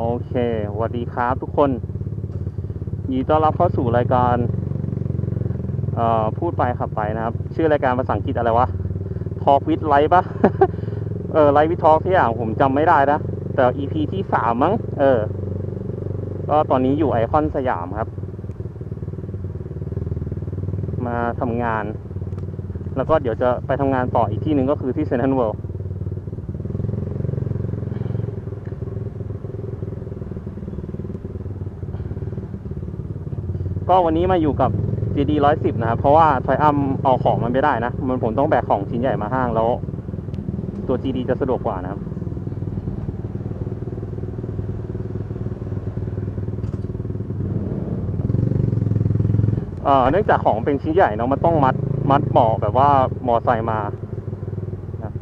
โอเคสวัสดีครับทุกคนยินดีต้อนรับเข้าสู่รายการเอ่อพูดไปขับไปนะครับ ชื่อรายการภาษาอังกฤษอะไรวะ Talk with Light ปะเออ Light with Talk ที่อย่างผมจำไม่ได้นะ แต่ EP ที่สามมั้ง เออ ก็ตอนนี้อยู่ไอคอนสยามครับ มาทำงาน แล้วก็เดี๋ยวจะไปทำงานต่ออีกที่หนึ่งก็คือที่เซนทรัลเวิลด์ ก็วันนี้มาอยู่กับ GD 110 นะครับ เพราะว่าทอยอัมเอาของมันไม่ได้นะ มันผมต้องแบกของชิ้นใหญ่มาห้างแล้ว ตัว GD จะสะดวกกว่านะครับเออเนื่องจากของเป็นชิ้นใหญ่เนาะมันต้องมัดมัดปอกแบบว่ามอไซค์มานะ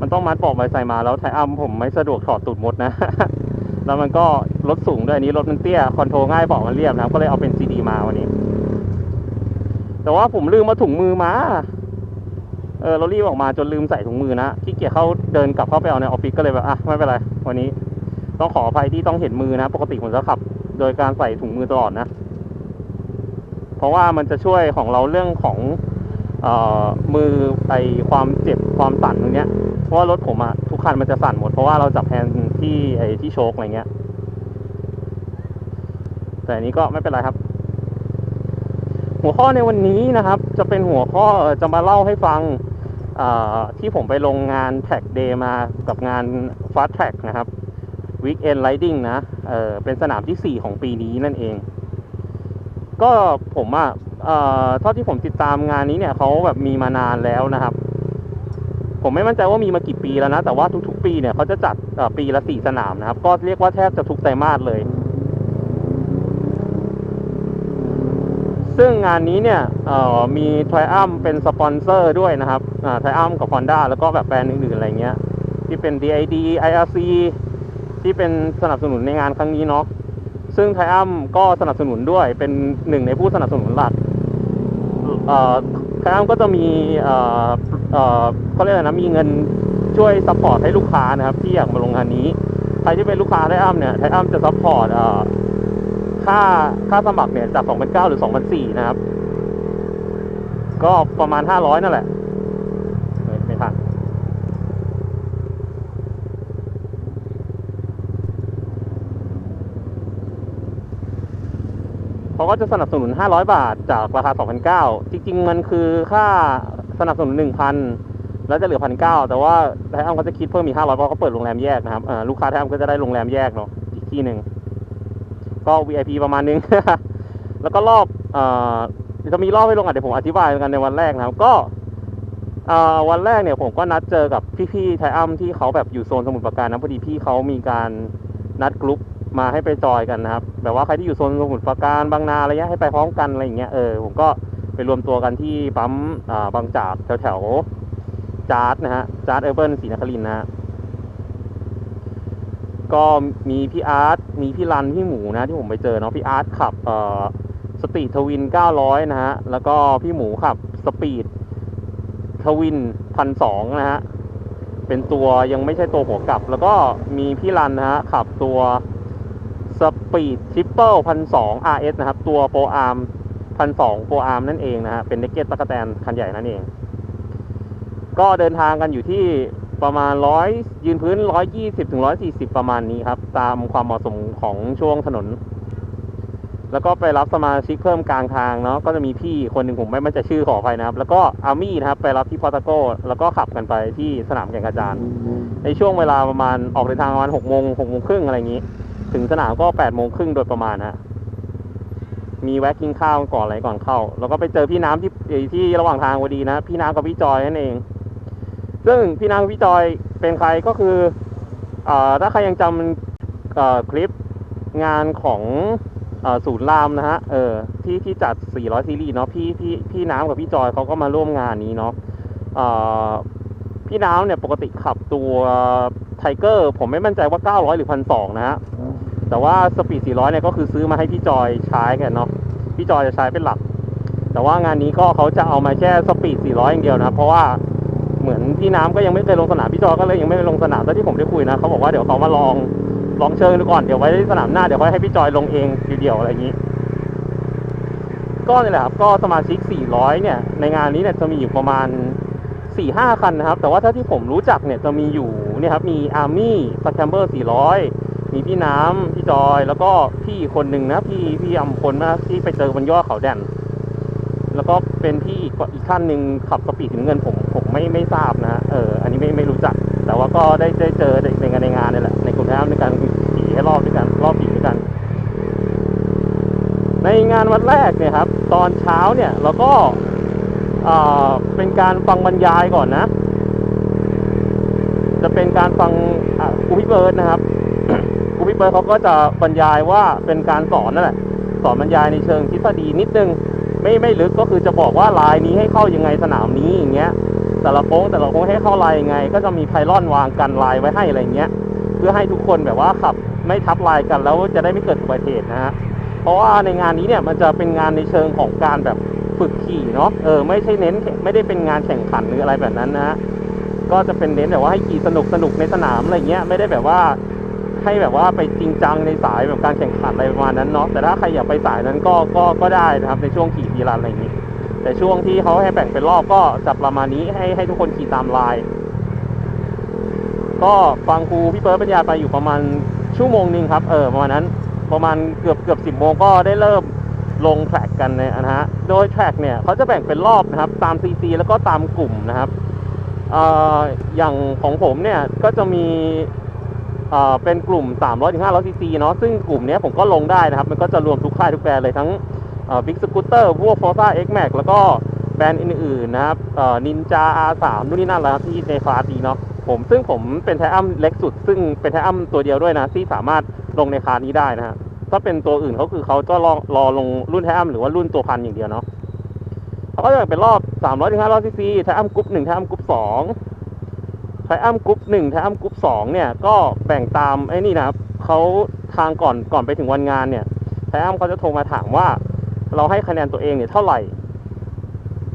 มันต้องมัดปอกมอไซค์มาแล้วไทอัมผมไม่สะดวกถอดตูดมดนะ แล้วมันก็ รถสูงด้วยอันนี้รถมันเตี้ยคอนโทรลง่ายบอกมันเรียบนะครับก็เลยเอาเป็นซีดีมาวันนี้ แต่ว่าผมลืมมาถุงมือมา เออเรารีบออกมาจนลืมใส่ถุงมือนะขี้เกียจเข้าเดินกลับเข้าไปเอาในออฟฟิศก็เลยแบบอะไม่เป็นไร วันนี้ ต้องขออภัยที่ต้องเห็นมือนะ ปกติผมจะขับ โดยการใส่ถุงมือตลอดนะ เพราะว่ามันจะช่วยของเราเรื่องของเอ่อมือไอความเจ็บความสั่นตรงเนี้ยเพราะว่ารถผมอะทุกคันมันจะสั่นหมดเพราะว่าเราจับแฮนด์ที่ไอ้ที่โชคอะไรเงี้ย แต่อันนี้ก็ไม่เป็นไรครับ หัวข้อในวันนี้นะครับ จะเป็นหัวข้อจะมาเล่าให้ฟังที่ผมไปลงงานแท็กเดย์มากับงาน Fast Track นะครับ Weekend Riding นะเเป็นสนามที่ 4 ของปีนี้นั่นเอง ก็ผมอะเอ่อเท่าที่ผมติดตามงานนี้เนี่ยเขาแบบมีมานานแล้วนะครับ ผมไม่มั่นใจว่ามีมากี่ปีแล้วนะ แต่ว่าทุกๆ ปีเนี่ยเขาจะจัดปีละสี่สนามนะครับ ก็เรียกว่าแทบจะทุกไตรมาสเลย ซึ่งงานนี้เนี่ยมี t r i u m p เป็นสปอนเซอร์ด้วยนะครับอ่า t r i u m p กับ Honda แล้วก็แบบแบรนด์อื่นๆอะไรเงี้ย ที่เป็น DID IRC ที่เป็นสนับสนุนในงานครั้งนี้เนาะซึ่ง t r i u m p ก็สนับสนุนด้วยเป็นหนึ่งในผู้สนับสนุนหลักเอ่อ t r i u m p ก็จะมีเขาเรียกอะไรนะมีเงินช่วยซัพพอร์ตให้ลูกค้านะครับที่อยากมาลงงานนี้ ใครที่เป็นลูกค้า t r i u m p เนี่ย t r i u m p จะซัพพอร์ต ค่าค่าสมัครเนี่ยจาก2,009หรือ2,004นะครับ ก็ประมาณ 500 นั่นแหละไม่ไม่ทันเขาก็จะสนับสนุน 500 บาทจากราคา2,009จริง ๆ มันคือค่าสนับสนุน 1,000 แล้วจะเหลือ 1,900 แต่ว่าไทอัมเขาจะคิดเพิ่มอีก500 เพราะเขาเปิดโรงแรมแยกนะครับลูกค้าไทอัมก็จะได้โรงแรมแยกเนาะอีกที่หนึ่ง ก็ VIP ประมาณนึง แล้วก็รอบเอ่อจะมีรอบให้ลงอะเดี๋ยวผมอธิบายกันในวันแรกนะครับ ก็วันแรกเนี่ยผมก็นัดเจอกับพี่ๆไทอัมที่เขาแบบอยู่โซนสมุทรปราการนะพอดีพี่เขามีการนัดกลุ่มมาให้ไปจอยกันนะครับแบบว่าใครที่อยู่โซนสมุทรปราการบางนาอะไรเงี้ยให้ไปพร้อมกันอะไรอย่างเงี้ยเออผมก็ไปรวมตัวกันที่ปั๊มบางจากแถวๆจาร์ดนะฮะจาร์ดเอเบิลศรีนครินนะฮะ ก็มีพี่อาร์ตมีพี่รันพี่หมูนะที่ผมไปเจอเนาะพี่อาร์ตขับเอ่อสปีทวิน 900 นะฮะ แล้วก็พี่หมูขับสปีดทวินพันสองนะฮะ เป็นตัวยังไม่ใช่ตัวหัวกลับ แล้วก็มีพี่รันนะฮะ ขับตัวสปีดทริปเปิลพันสอง RS นะครับ ตัวโปรอาร์มพันสองโปรอาร์มนั่นเองนะฮะ เป็นเนกเก็ตตะกแตนคันใหญ่นั่นเอง ก็เดินทางกันอยู่ที่ ประมาณร้อยยืนพื้นร้อยยี่สิบถึงร้อยสี่สิบประมาณนี้ครับ ตามความเหมาะสมของช่วงถนน แล้วก็ไปรับสมาชิกเพิ่มกลางทางเนาะก็จะมีพี่คนหนึ่งผมไม่มั่นใจชื่อขออภัยนะครับ แล้วก็อาร์มี่นะครับ ไปรับที่พอตาโก้แล้วก็ขับกันไปที่สนามแข่งกระจานในช่วงเวลาประมาณออกเดินทางประมาณหกโมงหกโมงครึ่งอะไรอย่างนี้ ถึงสนามก็แปดโมงครึ่งโดยประมาณฮะมีแวะกินข้าวก่อนอะไรก่อนเข้า แล้วก็ไปเจอพี่น้ำที่ที่ระหว่างทางพอดีนะ พี่น้ำกับพี่จอยนั่นเอง ซึ่งพี่นางพี่จอยเป็นใครก็คืออถ้าใครยังจำคลิปงานของศูนย์รามนะฮะเออที่ที่จัด 400 ซีรีส์เนาะพี่พี่พี่น้ำกับพี่จอยเขาก็มาร่วมงานนี้เนาะพี่น้ำเนี่ยปกติขับตัวไทเกอร์ผมไม่มั่นใจว่า 900 หรือ 1,200 นะฮะ แต่ว่าสปีด 400 เนี่ยก็คือซื้อมาให้พี่จอยใช้กันเนาะพี่จอยจะใช้เป็นหลัก แต่ว่างานนี้ก็เขาจะเอามาแค่สปีด 400 อย่างเดียวนะครับเพราะว่า เหมือนพี่น้ำก็ยังไม่เคยลงสนามพี่จอก็เลยยังไม่ได้ลงสนามแต่ที่ผมได้คุยนะเขาบอกว่าเดี๋ยวเขามาลองลองเชิญดูก่อนเดี๋ยวไว้สนามหน้าเดี๋ยวไว้ให้พี่จอยลงเองเดียวอะไรอย่างนี้ ก็นี่แหละครับก็สมาชิก 400 เนี่ย ในงานนี้เนี่ยจะมีอยู่ประมาณ 4-5 คันนะครับ แต่ว่าถ้าที่ผมรู้จักเนี่ยจะมีอยู่เนี่ยครับมีอาร์มี่สแคมเบอร์ 400 มีพี่น้ำพี่จอย แล้วก็พี่คนหนึ่งนะพี่พี่อำพลนะที่ไปเจอบนยอดเขาแดน แล้วก็เป็นพี่อีกอีกท่านหนึ่งขับสปีดถึงเงินผมผมไม่ไม่ทราบนะเอออันนี้ไม่ไม่รู้จัก แต่ว่าก็ได้ได้เจอในงานในงานนี่แหละในกลุ่มแอมในการขี่ให้รอบด้วยกันรอบขี่ด้วยกัน ในงานวันแรกเนี่ยครับ ตอนเช้าเนี่ยเราก็เอ่อเป็นการฟังบรรยายก่อนนะ จะเป็นการฟังครูพี่เบิร์ดนะครับครูพี่เบิร์ดเขาก็จะบรรยายว่าเป็นการสอนนั่นแหละสอนบรรยายในเชิงทฤษฎีนิดนึง ไม่ไม่ลึกก็คือจะบอกว่าลายนี้ให้เข้ายังไงสนามนี้อย่างเงี้ย แต่ละโค้งแต่ละโค้งให้เข้าลายยังไง ก็จะมีไพลอนวางกันลายไว้ให้อะไรเงี้ย เพื่อให้ทุกคนแบบว่าขับไม่ทับลายกันแล้วจะได้ไม่เกิดอุบัติเหตุนะฮะเพราะว่าในงานนี้เนี่ยมันจะเป็นงานในเชิงของการแบบฝึกขี่เนาะเออไม่ใช่เน้นไม่ได้เป็นงานแข่งขันหรืออะไรแบบนั้นนะฮะก็จะเป็นเน้นแบบว่าให้ขี่สนุกสนุกในสนามอะไรเงี้ยไม่ได้แบบว่า ให้แบบว่าไปจริงจังในสายแบบการแข่งขันอะไรประมาณนั้นเนาะแต่ถ้าใครอยากไปสายนั้นก็ก็ก็ได้นะครับในช่วงขี่ทีรันอะไรอย่างนี้ แต่ช่วงที่เขาให้แบ่งเป็นรอบก็จะประมาณนี้ให้ให้ทุกคนขี่ตามลายก็ฟังครูพี่เปิร์ดบรรยาไปอยู่ประมาณชั่วโมงหนึ่งครับเออประมาณนั้นประมาณเกือบเกือบสิบโมงก็ได้เริ่มลงแทร็กกันเนยนะฮะโดยแทร็กเนี่ยเขาจะแบ่งเป็นรอบนะครับตามซีซีแล้วก็ตามกลุ่มนะครับอออย่างของผมเนี่ยก็จะมี เป็นกลุ่ม 300ถึง500 ซีซีเนาะซึ่งกลุ่มนี้ผมก็ลงได้นะครับ มันก็จะรวมทุกค่ายทุกแบรนด์เลยทั้งบิ๊กสกูตเตอร์พวก Forza X Max แม็กแล้วก็แบรนด์อื่นๆนะครับนินจา R3 นู่นนี่นั่นและครับที่ในคลาสดีเนาะผมซึ่งผมเป็นไทอัมเล็กสุด ซึ่งเป็นไทอัมตัวเดียวด้วยนะ ที่สามารถลงในคลาสนี้ได้นะฮะถ้าเป็นตัวอื่นเขาคือเขาก็รอรอลงรุ่นไทอัมหรือว่ารุ่นตัวพันอย่างเดียวเนาะเขาก็จะเป็นรอบ 300ถึง500ซีซีไทอัมกรุ๊ป1ไทอัมกรุ๊ป2 ไทอัมกรุ๊ป1ไทอัมกรุ๊ป2เนี่ยก็แบ่งตามไอ้นี่นะครับเขาทางก่อนก่อนไปถึงวันงานเนี่ยไทอัมเขาจะโทรมาถามว่า เราให้คะแนนตัวเองเนี่ยเท่าไหร่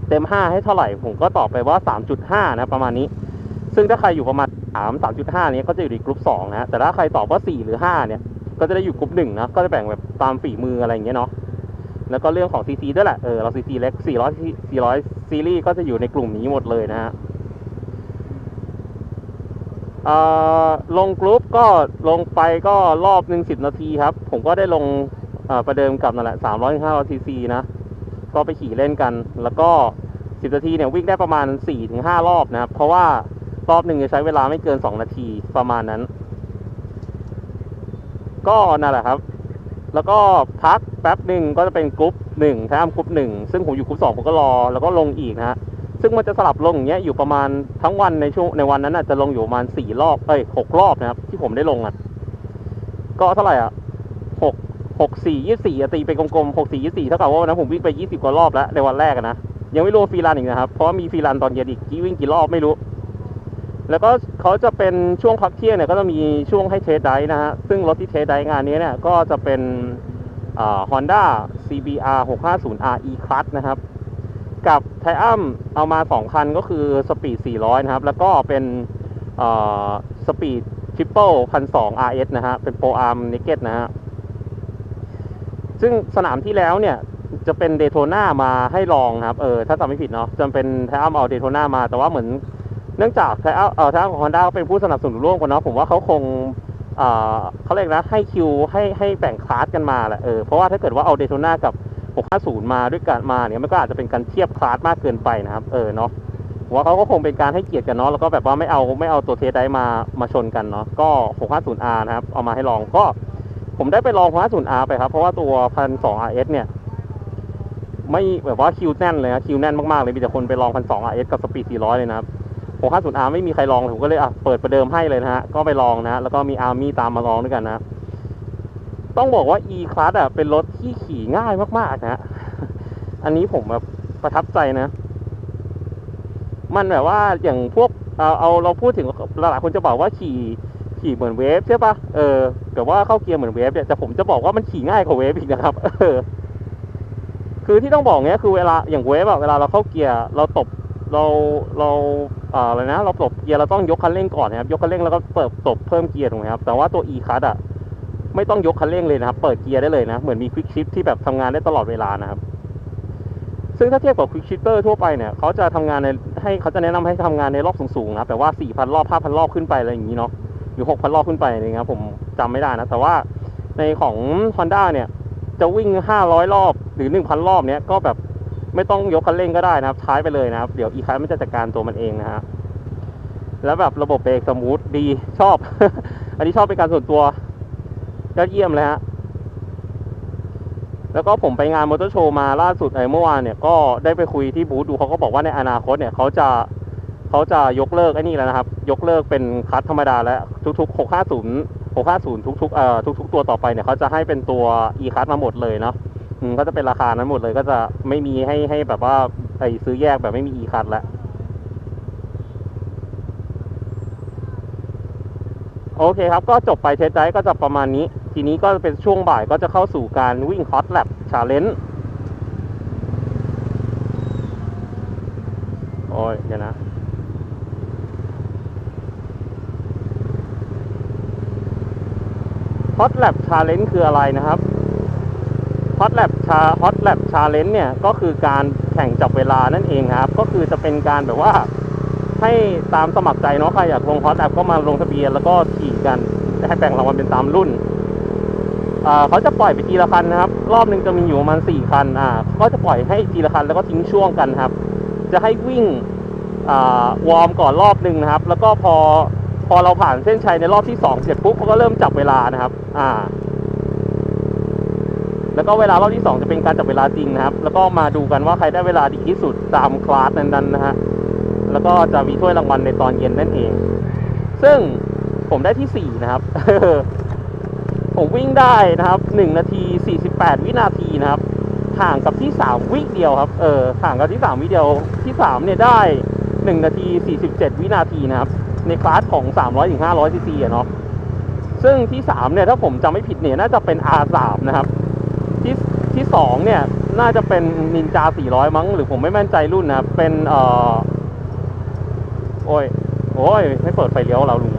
เต็ม5ให้เท่าไหร่ ผมก็ตอบไปว่า3.5นะประมาณนี้ ซึ่งถ้าใครอยู่ประมาณ3 3.5เนี้ก็จะอยู่ในกรุ๊ป2นะแต่ถ้าใครตอบว่า4หรือ5เนี่ยก็จะได้อยู่กลุ่มหนึ่งนะก็จะแบ่งแบบตามฝีมืออะไรอย่างเงี้ยเนาะแล้วก็เรื่องของซีซีด้วยแหละเออเราซีซีเล็ก400 400ซีรีส์ก็จะอยู่ในกลุ่มนี้หมดเลยนะฮะ ลงกรุ๊ปก็ลงไปก็รอบหนึ่งสิบนาทีครับ ผมก็ได้ลงประเดิมกับนั่นแหละ300ถึง500ซีซีนะ ก็ไปขี่เล่นกัน แล้วก็10นาทีเนี่ยวิ่งได้ประมาณ4-5รอบนะครับ เพราะว่ารอบหนึ่งจะใช้เวลาไม่เกิน2นาทีประมาณนั้น ก็นั่นแหละครับ แล้วก็พักแป๊บหนึ่งก็จะเป็นกรุ๊ปหนึ่งแทมกรุ๊ปหนึ่งซึ่งผมอยู่กรุ๊ปสองผมก็รอ แล้วก็ลงอีกนะฮะ ซึ่งมันจะสลับลงอย่างเงี้ยอยู่ประมาณทั้งวันในช่วงในวันนั้นน่ะจะลงอยู่ประมาณสี่รอบเอ้ยหกรอบนะครับ ที่ผมได้ลงอะก็เท่าไหร่อะหกหกสี่ยี่สี่ตีไปกลมๆหกสี่ยี่สี่เท่ากับว่าวันนั้นผมวิ่งไปยี่สิบกว่ารอบแล้วในวันแรกนะยังไม่รวมฟรีรันอีกนะครับเพราะมีฟรีรันตอนเย็นอีกกี่วิ่งกี่รอบไม่รู้ แล้วก็เขาจะเป็นช่วงพักเที่ยงเนี่ยก็จะมีช่วงให้เทสไดฟ์นะฮะซึ่งรถที่เทสไดฟ์งานนี้เนี่ยก็จะเป็นฮอ่า Honda CBR 650 RE Class นะครับ กับไทอัมเอามา 2 คันก็คือสปีด 400 นะครับ แล้วก็เป็นสปีดทริปเปิลพันสอง RS นะฮะ เป็นโปรอาร์มเนกเก็ตนะฮะ ซึ่งสนามที่แล้วเนี่ย จะเป็นเดโ o นามาให้ลองครับ เออ ถ้าจำไม่ผิดเนาะจะเป็นไทอัมเอาเดโ o นามา แต่ว่าเหมือนเนื่องจากไทอัมเออไทอัมของฮอนด้าเป็นผู้สนับสนุนร่วมกันเนาะ ผมว่าเขาคงเออเขาเรียกนะ ให้คิวให้ให้แบ่งคลาสกันมาแหละ เออ เพราะว่าถ้าเกิดว่าเอาเดโ o นากับ 650 มาด้วยกันมาเนี่ยมันก็อาจจะเป็นการเทียบคลาสมากเกินไปนะครับ เออเนาะว่าเขาก็คงเป็นการให้เกียรติกันเนาะแล้วก็แบบว่าไม่เอาไม่เอาตัวเทสได้มามาชนกันเนาะก็ 650R นะครับ เอามาให้ลองก็ ผมได้ไปลอง 650R ไปครับ เพราะว่าตัว 1,200 RS เนี่ย ไม่แบบว่าคิวแน่นเลยนะคิวแน่นมากๆเลยมีแต่คนไปลองพันสอง RS กับสปีด 400 เลยนะครับ 650 R ไม่มีใครลองผมก็เลยอะเปิดประเดิมให้เลยนะฮะก็ไปลองนะ แล้วก็มี Army ตามมาลองด้วยกันนะ ต้องบอกว่า E Class อะเป็นรถที่ขี่ง่ายมากๆนะฮะอันนี้ผมแบบประทับใจนะ มันแบบว่าอย่างพวกเอาเอาเราพูดถึงหลายๆคนจะบอกว่าขี่ขี่เหมือนเวฟใช่ปะเออแต่ว่าเข้าเกียร์เหมือนเวฟเนี่ยแต่ผมจะบอกว่ามันขี่ง่ายกว่าเวฟอีกนะครับ เออ คือที่ต้องบอกเนี้ยคือเวลาอย่างเวฟอะเวลาเราเข้าเกียร์เราตบเราเราเอ่ออะไรนะ เราตบเกียร์เราต้องยกคันเร่งก่อนนะครับ ยกคันเร่งแล้วก็เปิดตบเพิ่มเกียร์ถูกไหมครับ แต่ว่าตัว e คัสอะ ไม่ต้องยกคันเร่งเลยนะครับ เปิดเกียร์ได้เลยนะ เหมือนมีควิกชิปที่แบบทำงานได้ตลอดเวลานะครับ ซึ่งถ้าเทียบกับควิกชิปเตอร์ทั่วไปเนี่ยเขาจะทำงานในให้เขาจะแนะนำให้ทำงานในรอบสูงๆนะแต่ว่า4,000รอบ5,000รอบขึ้นไปอะไรอย่างนี้เนาะหรือ6,000รอบขึ้นไปอะไรเงี้ยผมจำไม่ได้นะ แต่ว่าในของ Honda เนี่ย จะวิ่ง500รอบหรือ1,000รอบเนี้ยก็แบบไม่ต้องยกคันเร่งก็ได้นะครับท้ายไปเลยนะครับ เดี๋ยวอีคันมันจะจัดการตัวมันเองนะฮะแล้วแบบระบบเบรกสมูทดีชอบ อันนี้ชอบเป็นการส่วนตัว ยอดเยี่ยมเลยฮะแล้วก็ผมไปงานมอเตอร์โชว์มาล่าสุดไอ้เมื่อวานเนี่ยก็ได้ไปคุยที่บูธดูเขาก็บอกว่าในอนาคตเนี่ยเขาจะเขาจะยกเลิกไอ้นี่แล้วนะครับ ยกเลิกเป็นคัสธรรมดาแล้วทุกๆ 650 650 ทุกๆเอ่อทุกๆ ตัวต่อไปเนี่ยเขาจะให้เป็นตัว e คัสมาหมดเลยเนาะอืมก็จะเป็นราคานั้นหมดเลย ก็จะไม่มีให้ให้แบบว่าไอ้ซื้อแยกแบบไม่มี e คัสแล้วโอเคครับ ก็จบไปเทสไดก็จะประมาณนี้ ทีนี้ก็เป็นช่วงบ่ายก็จะเข้าสู่การวิ่งฮอตแล p ชาเลน g e โอ้ยเดี๋ยวนะฮอตแล p ชาเลน g e คืออะไรนะครับฮอตแล p ชาฮอตแล p ชาเลน g e เนี่ยก็คือการแข่งจับเวลานั่นเองครับ ก็คือจะเป็นการแบบว่าให้ตามสมัครใจเนาะใครอยากลงฮอตแอปก็มาลงทะเบียนแล้วก็ขี่กันให้แบ่งรางวัลเป็นตามรุ่น เขาจะปล่อยไปทีละคันนะครับ รอบหนึ่งจะมีอยู่ประมาณสี่คันอ่าก็จะปล่อยให้ทีละคันแล้วก็ทิ้งช่วงกันครับ จะให้วิ่งอ่าวอร์มก่อนรอบหนึ่งนะครับ แล้วก็พอพอเราผ่านเส้นชัยในรอบที่สองเสร็จปุ๊บเขาก็เริ่มจับเวลานะครับ อ่า แล้วก็เวลารอบที่สองจะเป็นการจับเวลาจริงนะครับ แล้วก็มาดูกันว่าใครได้เวลาดีที่สุดตามคลาสนั้นๆนะฮะ แล้วก็จะมีถ้วยรางวัลในตอนเย็นนั่นเอง ซึ่งผมได้ที่4นะครับ ผมวิ่งได้นะครับ1นาที 48 วินาทีนะครับห่างกับที่ 3 วิเดียวครับ เออห่างกับที่ 3 วิเดียวที่ 3 เนี่ยได้ 1 นาที 47 วินาทีนะครับ ในคลาสของ 300ถึง500ซีซีอะเนาะซึ่งที่ 3 เนี่ย ถ้าผมจำไม่ผิดเนี่ย น่าจะเป็น R3 นะครับ ที่ที่ 2 เนี่ย น่าจะเป็นนินจา 400 มั้ง หรือผมไม่แม่นใจรุ่นนะเป็นเอ่อโอ้ยโอ้ยไม่เปิดไฟเลี้ยวเราลุง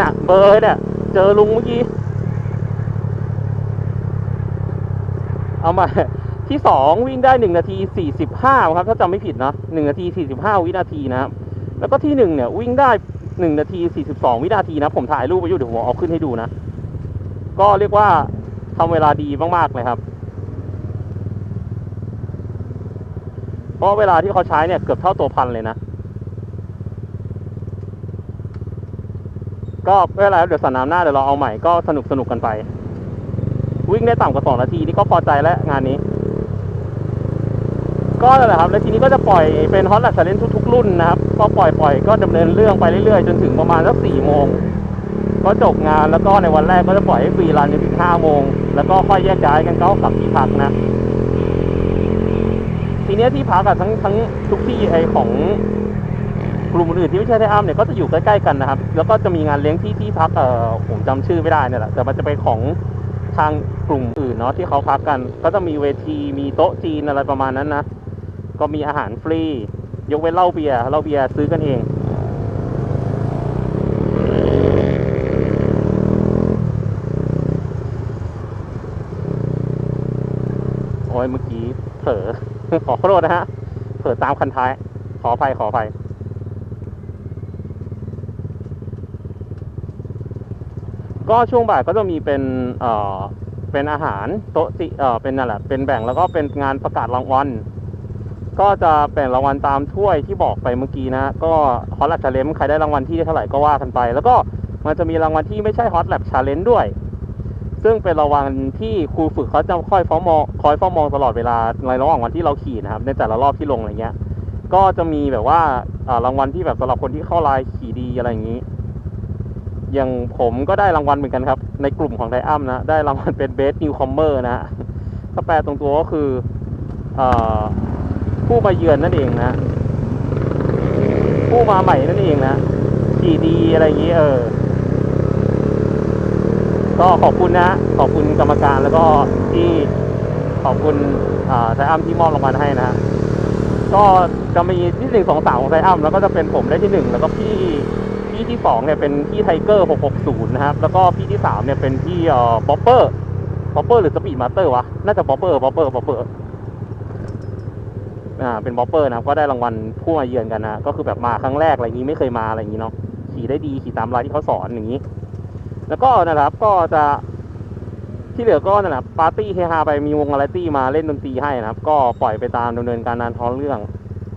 น่ะเบอร์เนี่ยเจอลุงเมื่อกี้ เอามาที่สองวิ่งได้หนึ่งนาทีสี่สิบห้าครับ ถ้าจำไม่ผิดนะหนึ่งนาทีสี่สิบห้าวินาทีนะครับ แล้วก็ที่หนึ่งเนี่ย วิ่งได้หนึ่งนาทีสี่สิบสองวินาทีนะ ผมถ่ายรูปไปอยู่เดี๋ยวผมเอาขึ้นให้ดูนะ ก็เรียกว่าทำเวลาดีมากๆเลยครับ เพราะเวลาที่เขาใช้เนี่ยเกือบเท่าตัวพันเลยนะ ก็เวลาเดี๋ยวสนามหน้าเดี๋ยวเราเอาใหม่ก็สนุกสนุกกันไป วิ่งได้ต่ำกว่าสองนาทีนี่ก็พอใจแล้วงานนี้ ก็นั่นแหละครับ แล้วทีนี้ก็จะปล่อยเป็นฮอตแลกชาเลนทุกๆรุ่นนะครับ ก็ปล่อยปล่อยก็ดำเนินเรื่องไปเรื่อยๆ จนถึงประมาณสักสี่โมงก็จบงานแล้วก็ในวันแรกก็จะปล่อยให้ฟรีรันจนถึงห้าโมงแล้วก็ค่อยแยกย้ายกันเข้ากลับที่พักนะ ทีนี้ที่พักอะทั้งทั้งทุกที่ไอของ กลุ่มอื่นที่ไม่ใช่ไทอัมเนี่ยก็จะอยู่ใกล้ๆกันนะครับ แล้วก็จะมีงานเลี้ยงที่ที่พักเอ่อผมจำชื่อไม่ได้เนี่ยแหละแต่มันจะเป็นของทางกลุ่มอื่นเนาะที่เขาพักกัน ก็จะมีเวทีมีโต๊ะจีนอะไรประมาณนั้นนะก็มีอาหารฟรียกเว้นเหล้าเบียร์เหล้าเบียร์ซื้อกันเองโอ้ยเมื่อกี้เผลอขอโทษนะฮะเผลอตามคันท้าย ขออภัยขออภัย ก็ช่วงบ่ายก็จะมีเป็นเอ่อเป็นอาหารโต๊ะจิเอ่อเป็นนั่นแหละเป็นแบ่งแล้วก็เป็นงานประกาศรางวัลก็จะแบ่งรางวัลตามถ้วยที่บอกไปเมื่อกี้นะ ก็ฮอตแลบชาเลนจ์ใครได้รางวัลที่เท่าไหร่ก็ว่ากันไป แล้วก็มันจะมีรางวัลที่ไม่ใช่ฮอตแลบชาเลนจ์ด้วย ซึ่งเป็นรางวัลที่ครูฝึกเขาจะคอยเฝ้ามองคอยเฝ้ามองตลอดเวลาในระหว่างวันที่เราขี่นะครับ ในแต่ละรอบที่ลงอะไรเงี้ย ก็จะมีแบบว่าอ่ารางวัลที่แบบสำหรับคนที่เข้าไลน์ขี่ดีอะไรอย่างนี้ อย่างผมก็ได้รางวัลเหมือนกันครับ ในกลุ่มของไดอัมนะ ได้รางวัลเป็นเบสนิวคอมเมอร์นะฮะถ้าแปลตรงตัวก็คืออผู้มาเยือนนั่นเองนะ ผู้มาใหม่นั่นเองนะขี่ดีอะไรอย่างนี้เออ ก็ขอบคุณนะ ขอบคุณกรรมการแล้วก็ที่ขอบคุณไทอัมที่มอบรางวัลให้นะก็จะมีที่หนึ่งสองสามของไซอัมแล้วก็จะเป็นผมได้ที่หนึ่งแล้วก็พี่ พี่ที่สองเนี่ยเป็นพี่ไทเกอร์หกหกศูนะครับ แล้วก็พี่ที่สามเนี่ยเป็นพี่เอ่อป๊อปเปอร์ป๊อปเปอร์หรือสปีดมาสเตอร์วะ น่าจะป๊อปเปอร์ป๊อปเปอร์ป๊อปเปอร์อ่าเป็นป๊อปเปอร์นะครับก็ได้รางวัลผู้มาเยือนกันนะ ก็คือแบบมาครั้งแรกอะไรอย่างนี้ไม่เคยมาอะไรอย่างนี้เนาะขี่ได้ดีขี่ตามรายที่เขาสอนอย่างนี้ แล้วก็นะครับก็จะที่เหลือก็นั่นแหละปาร์ตี้เฮฮาไปมีวงอะไรตี้มาเล่นดนตรีให้นะครับ ก็ปล่อยไปตามดำเนินการนานท้องเรื่อง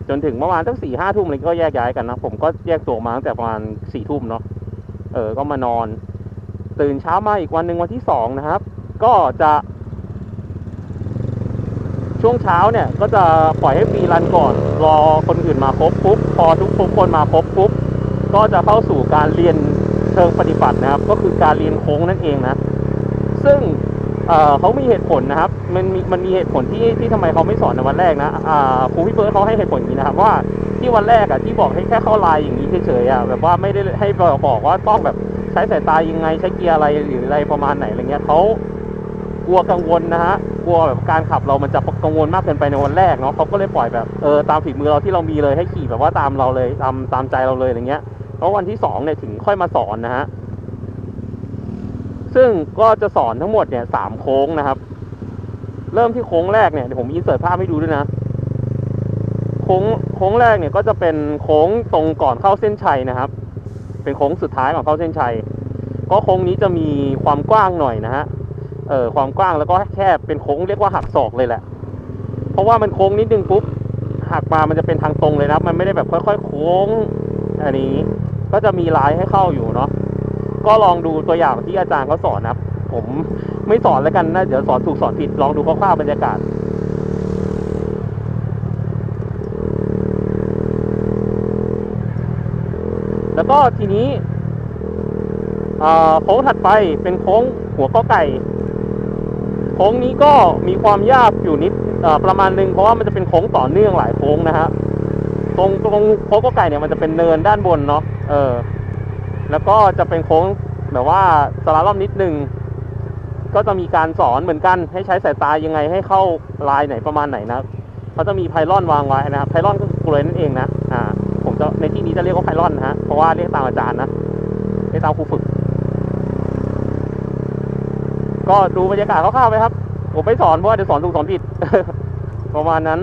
จนถึงเมื่อวานตั้งสี่ห้าทุ่มเลยก็แยกย้ายกันนะผมก็แยกตัวมาตั้งแต่ประมาณสี่ทุ่มเนาะเออก็มานอน ตื่นเช้ามาอีกวันหนึ่งวันที่สองนะครับ ก็จะช่วงเช้าเนี่ยก็จะปล่อยให้ฟรีรันก่อน รอคนอื่นมาครบปุ๊บพอทุกทุกคนมาครบปุ๊บก็จะเข้าสู่การเรียนเชิงปฏิบัตินะครับ ก็คือการเรียนโค้งนั่นเองนะ ซึ่ง เขามีเหตุผลนะครับ มันมีมันมีเหตุผลที่ที่ทำไมเขาไม่สอนในวันแรกนะอ่าครูพี่เบิร์ดเขาให้เหตุผลอย่างนี้นะครับว่าที่วันแรกอะที่บอกให้แค่เข้าไลน์อย่างนี้เฉยๆอะแบบว่าไม่ได้ให้บอกบอกว่าต้องแบบใช้สายตายังไงใช้เกียร์อะไรหรืออะไรประมาณไหนอะไรเงี้ยเขากลัวกังวลนะฮะกลัวแบบการขับเรามันจะกังวลมากเกินไปในวันแรกเนาะเขาก็เลยปล่อยแบบเออตามฝีมือเราที่เรามีเลยให้ขี่แบบว่าตามเราเลยตามตามใจเราเลยอะไรเงี้ยแล้ววันที่สองเนี่ยถึงค่อยมาสอนนะฮะ ซึ่งก็จะสอนทั้งหมดเนี่ยสามโค้งนะครับ เริ่มที่โค้งแรกเนี่ยเดี๋ยวผมอินเสิร์ตภาพให้ดูด้วยนะ โค้งโค้งแรกเนี่ยก็จะเป็นโค้งตรงก่อนเข้าเส้นชัยนะครับ เป็นโค้งสุดท้ายก่อนเข้าเส้นชัย ก็โค้งนี้จะมีความกว้างหน่อยนะฮะเออความกว้างแล้วก็แคบเป็นโค้งเรียกว่าหักศอกเลยแหละ เพราะว่ามันโค้งนิดนึงปุ๊บหักมามันจะเป็นทางตรงเลยนะมันไม่ได้แบบค่อยๆโค้งอันนี้ก็จะมีลายให้เข้าอยู่เนาะ ก็ลองดูตัวอย่างที่อาจารย์เขาสอนนะครับ ผมไม่สอนแล้วกันนะ เดี๋ยวสอนถูกสอนผิดลองดูคร่าวๆบรรยากาศแล้วก็ทีนี้โค้งถัดไปเป็นโค้งหัวข้อไก่ โค้งนี้ก็มีความยากอยู่นิดประมาณหนึงเพราะว่ามันจะเป็นโค้งต่อเนื่องหลายโค้งนะฮะตรงตรงโค้งข้อไก่เนี่ยมันจะเป็นเนินด้านบนเนาะเออ แล้วก็จะเป็นโค้งแบบว่าสลาล่อมนิดนึง ก็จะมีการสอนเหมือนกันให้ใช้สายตายังไงให้เข้าลายไหนประมาณไหนนะเขาจะมีไพลอนวางไว้นะครับไพลอนก็คือกลวยนั่นเองนะอ่าผมจะในที่นี้จะเรียกว่าไพลอนนะฮะเพราะว่าเรียกตามอาจารย์นะเรียกตามครูฝึก ก็ดูบรรยากาศคร่าวๆไปครับผมไม่สอนเพราะว่าเดี๋ยวสอนถูกสอนผิดประมาณนั้น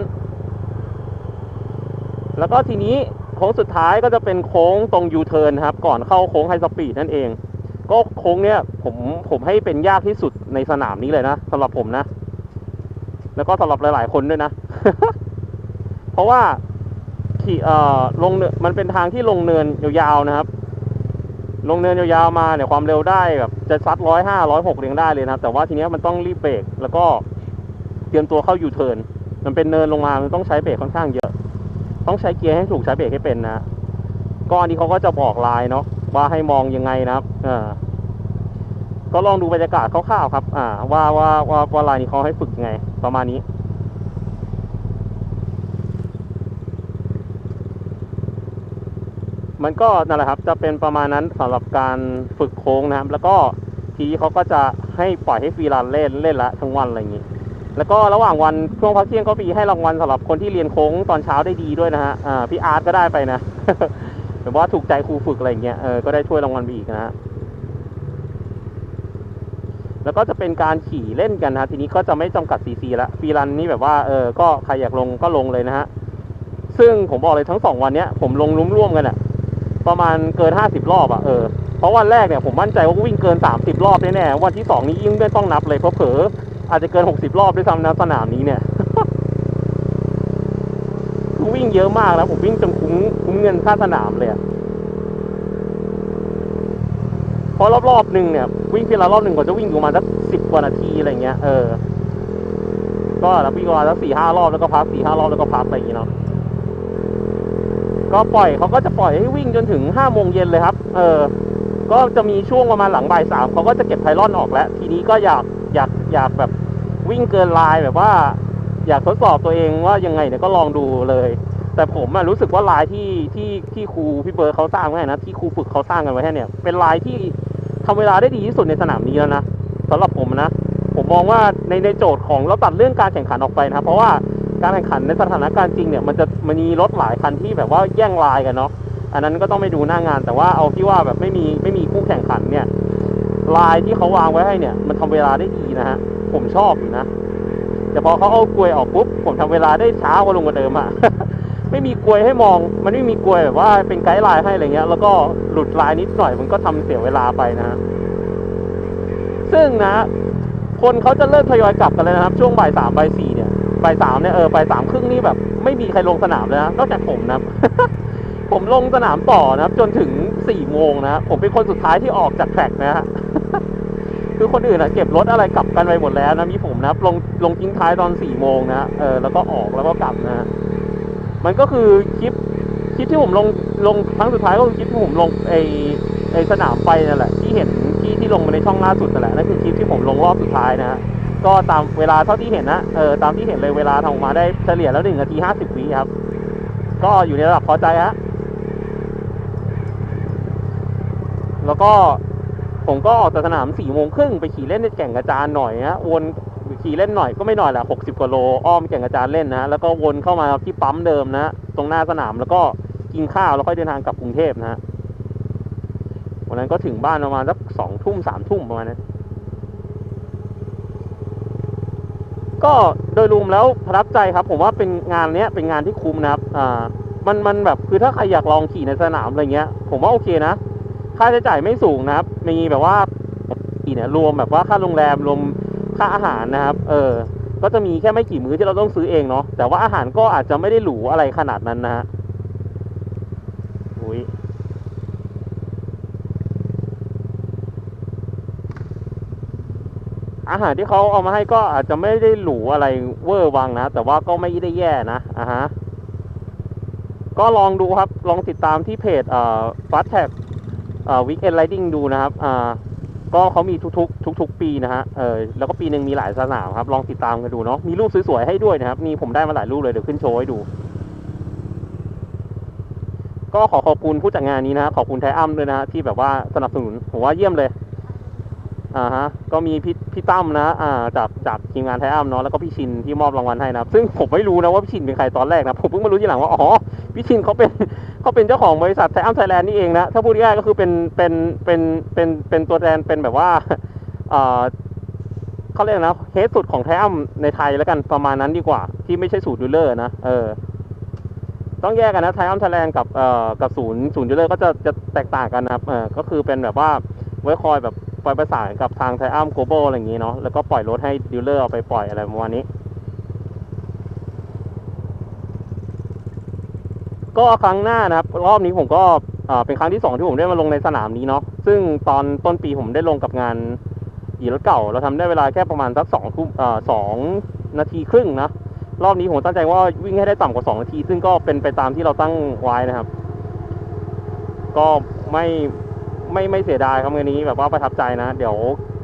แล้วก็ทีนี้ โค้งสุดท้ายก็จะเป็นโค้งตรงยูเทิร์นครับ ก่อนเข้าโค้งไฮสปีดนั่นเอง ก็โค้งเนี้ยผมผมให้เป็นยากที่สุดในสนามนี้เลยนะสำหรับผมนะ แล้วก็สำหรับหลาย ๆ คนด้วยนะ เพราะว่าขี่เอ่อลงเนินมันเป็นทางที่ลงเนินยาวๆนะครับ ลงเนินยาวๆมาเนี่ยความเร็วได้แบบจะซัดร้อยห้าร้อยหกเรียงได้เลยนะแต่ว่าทีเนี้ยมันต้องรีบเบรกแล้วก็เตรียมตัวเข้ายูเทิร์นมันเป็นเนินลงมามันต้องใช้เบรกค่อนข้างเยอะ ต้องใช้เกียร์ให้ถูกใช้เบรกให้เป็นนะก็อันนี้เขาก็จะบอกลายเนาะว่าให้มองยังไงนะครับก็ลองดูบรรยากาศคร่าวๆครับ อ่า ว่าว่าว่าว่าลายนี้เขาให้ฝึกยังไง ประมาณนี้มันก็นั่นแหละครับจะเป็นประมาณนั้นสำหรับการฝึกโค้งนะครับ แล้วก็ทีเขาก็จะให้ปล่อยให้ฟรีรันเล่นเล่นละทั้งวันอะไรอย่างนี้ แล้วก็ระหว่างวันช่วงพักเที่ยงก็มีให้รางวัลสำหรับคนที่เรียนโค้งตอนเช้าได้ดีด้วยนะฮะพี่อาร์ตก็ได้ไปนะแบบว่าถูกใจครูฝึกอะไรอย่างเงี้ยเออก็ได้ช่วยรางวัลไปอีกนะฮะแล้วก็จะเป็นการขี่เล่นกันนะฮะทีนี้ก็จะไม่จำกัดซีซีละฟรีรันนี่แบบว่าเออก็ใครอยากลงก็ลงเลยนะฮะซึ่งผมบอกเลยทั้งสองวันเนี้ยผมลงร่วมๆกันอะประมาณเกินห้าสิบรอบอะเออเพราะวันแรกเนี่ยผมมั่นใจว่าวิ่งเกินสามสิบรอบแน่ๆวันที่สองนี้ยิ่งไม่ต้องนับเลยเพราะเผลอ อาจจะเกินหกสิบรอบด้วยซ้ำนะสนามนี้เนี่ยคือวิ่งเยอะมากแล้วผมวิ่งจนคุ้มคุ้มเงินค่าสนามเลยเพราะรอบๆหนึ่งเนี่ย วิ่งทียงละรอบหนึ่งกว่าจะวิ่งอยู่ประมาณสักสิบกว่านาทีอะไรเงี้ยเออ ก็แล้ววิ่งประมาณสักสี่ห้ารอบแล้วก็พักสี่ห้ารอบแล้วก็พักอะไรอย่างเงี้ยเนาะก็ปล่อยเขาก็จะปล่อยให้วิ่งจนถึงห้าโมงเย็นเลยครับ เออ ก็จะมีช่วงประมาณหลังบ่ายสามเขาก็จะเก็บไพลอนออกแล้ว ทีนี้ก็อยาก อยากอยากแบบวิ่งเกินลายแบบว่า อยากทดสอบตัวเองว่ายังไงเนี่ยก็ลองดูเลย แต่ผมอะรู้สึกว่าลายที่ที่ที่ครูพี่เบิร์ดเขาสร้างไว้นะที่ครูฝึกเขาสร้างกันไว้ให้เนี่ย เป็นลายที่ทำเวลาได้ดีที่สุดในสนามนี้แล้วนะสำหรับผมนะผมมองว่าในในโจทย์ของเราตัดเรื่องการแข่งขันออกไปนะครับเพราะว่าการแข่งขันในสถานการณ์จริงเนี่ยมันจะมันมีรถหลายคันที่แบบว่าแย่งลายกันเนาะอันนั้นก็ต้องไปดูหน้างาน แต่ว่าเอาที่ว่าแบบไม่มีไม่มีคู่แข่งขันเนี่ย ลายที่เขาวางไว้ให้เนี่ย มันทำเวลาได้ดีนะฮะ ผมชอบอยู่นะแต่พอเขาเอากลวยออกปุ๊บผมทำเวลาได้ช้ากว่าลงกว่าเดิมอะไม่มีกลวยให้มอง มันไม่มีกลวยแบบว่าเป็นไกด์ไลน์ให้อะไรเงี้ย แล้วก็หลุดลายนิดหน่อยมันก็ทำเสียเวลาไปนะฮะซึ่งนะ คนเขาจะเริ่มทยอยกลับกันเลยนะครับ ช่วงบ่ายสามบ่ายสี่เนี่ยบ่ายสามเนี่ยเออบ่ายสามครึ่งนี่แบบ ไม่มีใครลงสนามเลยนะนอกจากผมนะผมลงสนามต่อนะครับ จนถึงสี่โมงนะผมเป็นคนสุดท้ายที่ออกจากแทร็กนะฮะ คือคนอื่นอะเก็บรถอะไรกลับกันไปหมดแล้วนะมีผมนะครับลงลงทิ้งท้ายตอนสี่โมงนะเออแล้วก็ออกแล้วก็กลับนะมันก็คือคลิปคลิปที่ผมลงลงครั้งสุดท้ายก็คือคลิปที่ผมลงไอไอสนามไปนั่นแหละที่เห็นที่ที่ลงมาในช่องล่าสุดนั่นแหละนั่นคือคลิปที่ผมลงรอบสุดท้ายนะฮะก็ตามเวลาเท่าที่เห็นนะเออตามที่เห็นเลยเวลาทำออกมาได้เฉลี่ยแล้วหนึ่งนาทีห้าสิบวิครับ ก็อยู่ในระดับพอใจฮะแล้วก็ ผมก็ออกจากสนามสี่โมงครึ่งไปขี่เล่นในแก่งกระจานหน่อยฮะวนขี่เล่นหน่อยก็ไม่หน่อยแหละหกสิบกว่าโลอ้อมแก่งกระจานเล่นนะแล้วก็วนเข้ามาที่ปั๊มเดิมนะฮะตรงหน้าสนามแล้วก็กินข้าวแล้วค่อยเดินทางกลับกรุงเทพนะฮะวันนั้นก็ถึงบ้านประมาณสักสองทุ่มสามทุ่มประมาณนั้นก็โดยรวมแล้วประทับใจครับ ผมว่าเป็นงานเนี้ยเป็นงานที่คุ้มนะครับ อ่า มันมันแบบคือถ้าใครอยากลองขี่ในสนามอะไรเงี้ย ผมว่าโอเคนะ ค่าใช้จ่ายไม่สูงนะครับ มีแบบว่าขี่เนี่ยรวมแบบว่าค่าโรงแรมรวมค่าอาหารนะครับ เออ ก็จะมีแค่ไม่กี่มื้อที่เราต้องซื้อเองเนาะ แต่ว่าอาหารก็อาจจะไม่ได้หรูอะไรขนาดนั้นนะฮะอุ้ยอาหารที่เขาเอามาให้ก็อาจจะไม่ได้หรูอะไรเวอร์วังนะ แต่ว่าก็ไม่ได้แย่นะอะฮะ ก็ลองดูครับ ลองติดตามที่เพจเอ่อฟัสแท็ Fast Tag เอ่อ Weekend Riding ดูนะครับก็เขามีทุกๆ ทุก ๆ ปีนะฮะเออแล้วก็ปีหนึ่งมีหลายสนามครับ ลองติดตามกันดูเนาะมีรูปสวยๆให้ด้วยนะครับนี่ผมได้มาหลายรูปเลยเดี๋ยวขึ้นโชว์ให้ดู ก็ขอขอบคุณผู้จัดงานนี้นะขอบคุณไทอัมด้วยนะฮะที่แบบว่าสนับสนุนผมว่าเยี่ยมเลยอ่าฮะก็มีพี่พี่ตั้มนะอ่าจากจากทีมงานไทอัมเนาะแล้วก็พี่ชินที่มอบรางวัลให้นะซึ่งผมไม่รู้นะว่าพี่ชินเป็นใครตอนแรกนะผมเพิ่งมารู้ทีหลังว่าอ๋อพี่ชินเขาเป็น เขาเป็นเจ้าของบริษัทไทอัมไทยแลนด์นี่เองนะ ถ้าพูดง่ายก็คือเป็นเป็นเป็นเป็นเป็นตัวแทนเป็นแบบว่าเขาเรียกนะเฮดสุดของไทอัมในไทยแล้วกันประมาณนั้นดีกว่า ที่ไม่ใช่สูตรดูเลอร์นะเออต้องแยกกันนะไทอัมไทยแลนด์กับเอ่อกับศูนย์ศูนย์ดูเลอร์ก็จะจะแตกต่างกันนะครับเออก็คือเป็นแบบว่าไว้คอยแบบปล่อยประสานกับทางไทอัมโกลบอลอะไรอย่างงี้เนาะแล้วก็ปล่อยรถให้ดีลเลอร์เอาไปปล่อยอะไรประมาณนี้ ก็ครั้งหน้านะครับ รอบนี้ผมก็เป็นครั้งที่สองที่ผมได้มาลงในสนามนี้เนาะซึ่งตอนต้นปีผมได้ลงกับงานอีรถเก่า เราทำได้เวลาแค่ประมาณสักสองทุ่มสองนาทีครึ่งนะรอบนี้ผมตั้งใจว่าวิ่งให้ได้ต่ำกว่าสองนาที ซึ่งก็เป็นไปตามที่เราตั้งไว้นะครับ ก็ไม่ไม่ไม่เสียดายครับงานนี้แบบว่าประทับใจนะ เดี๋ยว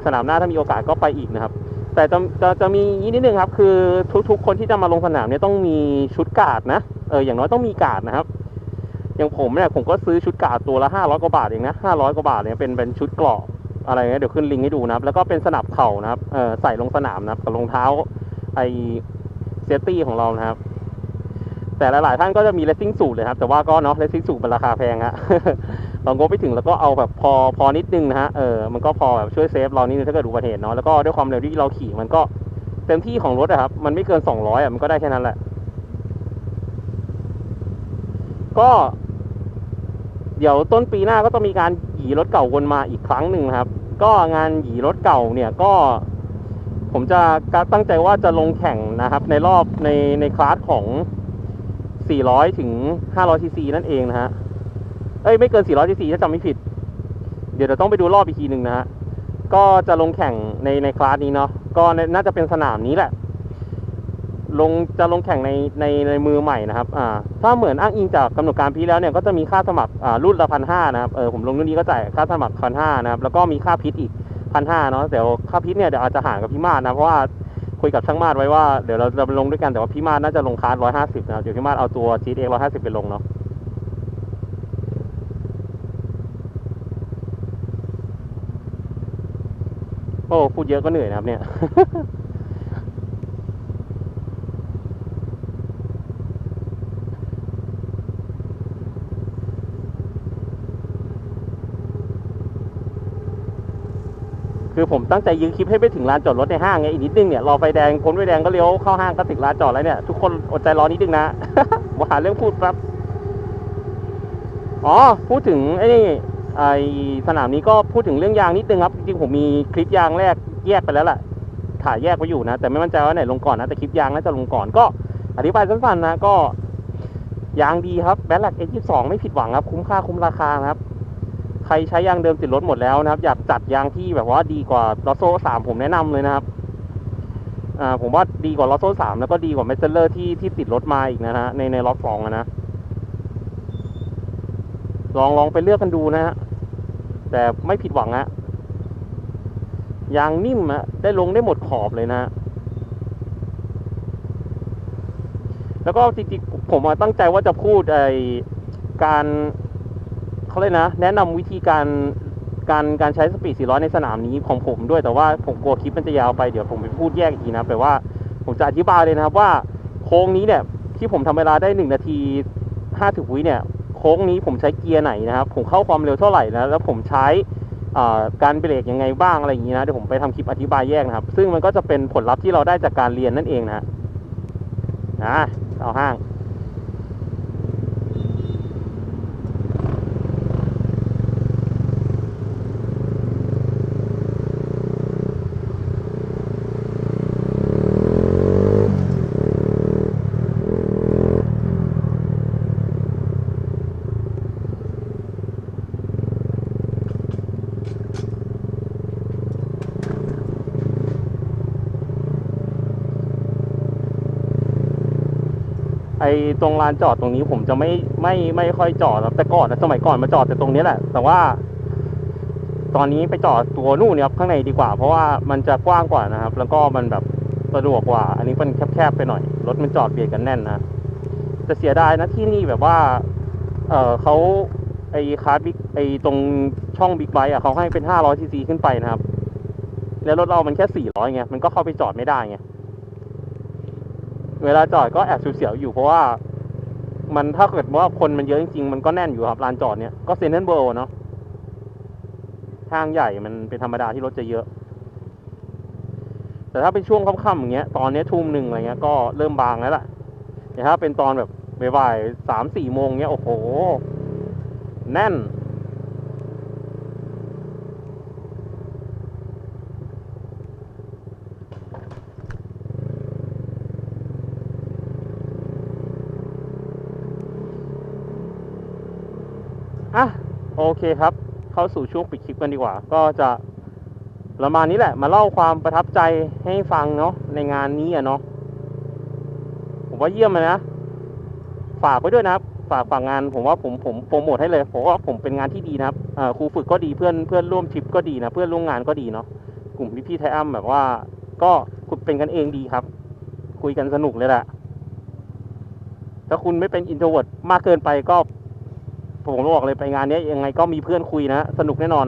สนามหน้าถ้ามีโอกาสก็ไปอีกนะครับ แต่จะจะจะมีอีนิดนึงครับ คือทุกๆ คนที่จะมาลงสนามเนี่ยต้องมีชุดการ์ดนะ เอออย่างน้อยต้องมีกาดนะครับ อย่างผมเนี่ยผมก็ซื้อชุดกาดตัวละห้าร้อยกว่าบาทเองนะห้าร้อยกว่าบาทเนี่ยเป็นเป็นชุดเกราะอะไรเงี้ยเดี๋ยวขึ้นลิงก์ให้ดูนะครับ แล้วก็เป็นสนับเข่านะครับเออใส่ลงสนามนะครับกับรองเท้าไอเซฟตี้ของเรานะครับ แต่หลายๆท่านก็จะมีเลสซิ่งสูตรเลยครับ แต่ว่าก็เนาะเลสซิ่งสูตรมันราคาแพงฮะเรางบไปถึงแล้วก็เอาแบบพอพอนิดนึงนะฮะเออมันก็พอแบบช่วยเซฟเรานิดนึงถ้าเกิดอุบัติเหตุเนาะแล้วก็ด้วยความเร็วที่เราขี่มันก็เต็มที่ของรถอะครับ มันไม่เกินสองร้อยอะมันก็ได้แค่นั้นแหละ ก็ เดี๋ยวต้นปีหน้าก็ต้องมีการหยีรถเก่าวนมาอีกครั้งหนึ่งนะครับ ก็งานหยีรถเก่าเนี่ยก็ ผมจะตั้งใจว่าจะลงแข่งนะครับ ในรอบในในคลาสของ 400 ถึง 500ซีซีนั่นเองนะฮะ เอ้ยไม่เกิน 400ซีซีถ้าจำไม่ผิด เดี๋ยวเราต้องไปดูรอบอีกทีหนึ่งนะฮะ ก็จะลงแข่งในในคลาสนี้เนาะ ก็น่าจะเป็นสนามนี้แหละ ลงจะลงแข่งในในในมือใหม่นะครับอ่าถ้าเหมือนอ้างอิงจากกำหนดการพีแล้วเนี่ยก็จะมีค่าสมัครอ่ารุ่นละพันห้านะครับเออผมลงรุ่นนี้ก็จ่ายค่าสมัครพันห้านะครับแล้วก็มีค่าพิษอีกพันห้าเนาะเดี๋ยวค่าพิษเนี่ยเดี๋ยวอาจจะห่ารกับพี่มาศนะเพราะว่าคุยกับช่างมาศไว้ว่าเดี๋ยวเราจะลงด้วยกันแต่ว่าพี่มาศน่าจะลงคลาสร้อยห้าสิบนะครับเดี๋ยวพี่มาศเอาตัว GTX ร้อยห้าสิบไปลงเนาะโอ้พูดเยอะก็เหนื่อยนะครับเนี่ย ผมตั้งใจยื้อคลิปให้ไปถึงลานจอดรถในห้างไงอีกนิดนึงเนี่ยรอไฟแดงพ้นไฟแดงก็เลี้ยวเข้าห้างก็ถึงลานจอดแล้วเนี่ยทุกคนอดใจรอนิดนึงนะมาหาเรื่องพูดครับอ๋อพูดถึงไอ้นี่ไอสนามนี้ก็พูดถึงเรื่องยางนิดนึงครับจริงๆผมมีคลิปยางแรกแยกไปแล้วแหละถ่ายแยกไว้อยู่นะ แต่ไม่มั่นใจว่าไหนลงก่อนนะแต่คลิปยางน่าจะลงก่อนก็อธิบายสั้นๆนะก็ยางดีครับแบล็กเอยี่สองไม่ผิดหวังครับ คุ้มค่าคุ้มราคานะครับ ครใช้ยางเดิมติดรถหมดแล้วนะครับ อยากจัดยางที่แบบว่าดีกว่าลอโซ่สามผมแนะนำเลยนะครับอ่าผมว่าดีกว่าลอโซ่สามแล้วก็ดีกว่าเมสเซอร์ที่ที่ติดรถมาอีกนะฮะในในล็อตสองอะนะลองลองไปเลือกกันดูนะฮะแต่ไม่ผิดหวังอะยางนิ่มอะได้ลงได้หมดขอบเลยนะแล้วก็จริงๆผมตั้งใจว่าจะพูดไอการ เขาเลยนะ แนะนำวิธีการการการใช้สปีด 400 ในสนามนี้ของผมด้วยแต่ว่าผมกลัวคลิปมันจะยาวไปเดี๋ยวผมไปพูดแยกอีกทีนะแปลว่าผมจะอธิบายเลยนะครับว่าโค้งนี้เนี่ยที่ผมทำเวลาได้ 1 นาที50วิเนี่ยโค้งนี้ผมใช้เกียร์ไหนนะครับ ผมเข้าความเร็วเท่าไหร่นะแล้วผมใช้การเบรกยังไงบ้างอะไรอย่างนี้นะเดี๋ยวผมไปทำคลิปอธิบายแยกนะครับ ซึ่งมันก็จะเป็นผลลัพธ์ที่เราได้จากการเรียนนั่นเองนะฮะนะเอาห้าง ตรงลานจอดตรงนี้ผมจะไม่ไม่ไม่ค่อยจอดแต่ก่อนนะสมัยก่อนมาจอดแต่ตรงนี้แหละ แต่ว่า ตอนนี้ไปจอดตัวนู่นเนี่ยครับข้างในดีกว่า เพราะว่ามันจะกว้างกว่านะครับ แล้วก็มันแบบสะดวกกว่า อันนี้มันแคบๆไปหน่อยรถมันจอดเบียดกันแน่นนะแต่เสียดายนะที่นี่แบบว่า เออเขาไอ้คาร์ดบิ๊กไอ้ตรงช่องบิ๊กไบค์อะเขาให้เป็น500ซีซีขึ้นไปนะครับ แล้วรถเรามันแค่400ไงมันก็เข้าไปจอดไม่ได้ไง เวลาจอดก็แอบเสียวๆอยู่เพราะว่า มันถ้าเกิดว่าคนมันเยอะจริงๆ มันก็แน่นอยู่ครับลานจอดเนี่ยก็เซนเทนเบิลเนาะทางใหญ่มันเป็นธรรมดาที่รถจะเยอะ แต่ถ้าเป็นช่วงค่ำๆอย่างเงี้ย ตอนนี้ทุ่มหนึ่งอะไรเงี้ยก็เริ่มบางแล้วล่ะแต่ถ้าเป็นตอนแบบบ่ายๆสามสี่โมงเงี้ยโอ้โห แน่น อะ โอเคครับ เข้าสู่ช่วงปิดคลิปกันดีกว่า ก็จะประมาณนี้แหละ มาเล่าความประทับใจให้ฟังเนาะในงานนี้อะเนาะผมว่าเยี่ยมเลยนะ ฝากไว้ด้วยนะครับ ฝากฝากงานผมว่าผมผมโปรโมทให้เลยผมว่าผมเป็นงานที่ดีนะครับอ่าครูฝึกก็ดีเพื่อนเพื่อนร่วมทริปก็ดีนะเพื่อนร่วมงานก็ดีเนาะกลุ่มพี่พี่ไทอัมแบบว่า ก็คุณเป็นกันเองดีครับ คุยกันสนุกเลยแหละถ้าคุณไม่เป็นอินโทรเวิร์ดมากเกินไปก็ ผมบอกเลยไปงานนี้ยังไงก็มีเพื่อนคุยนะ สนุกแน่นอน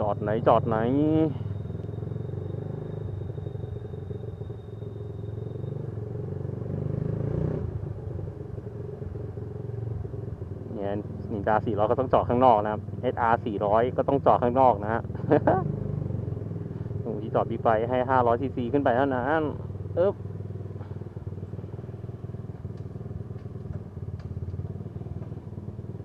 จอดไหนจอดไหน เนี่ยนินจา400 ก็ต้องจอดข้างนอกนะครับ SR 400 ก็ต้องจอดข้างนอกนะฮะที่จอดบิ๊กไบให้ 500ซีซีขึ้นไปเท่านั้นเอ๊บ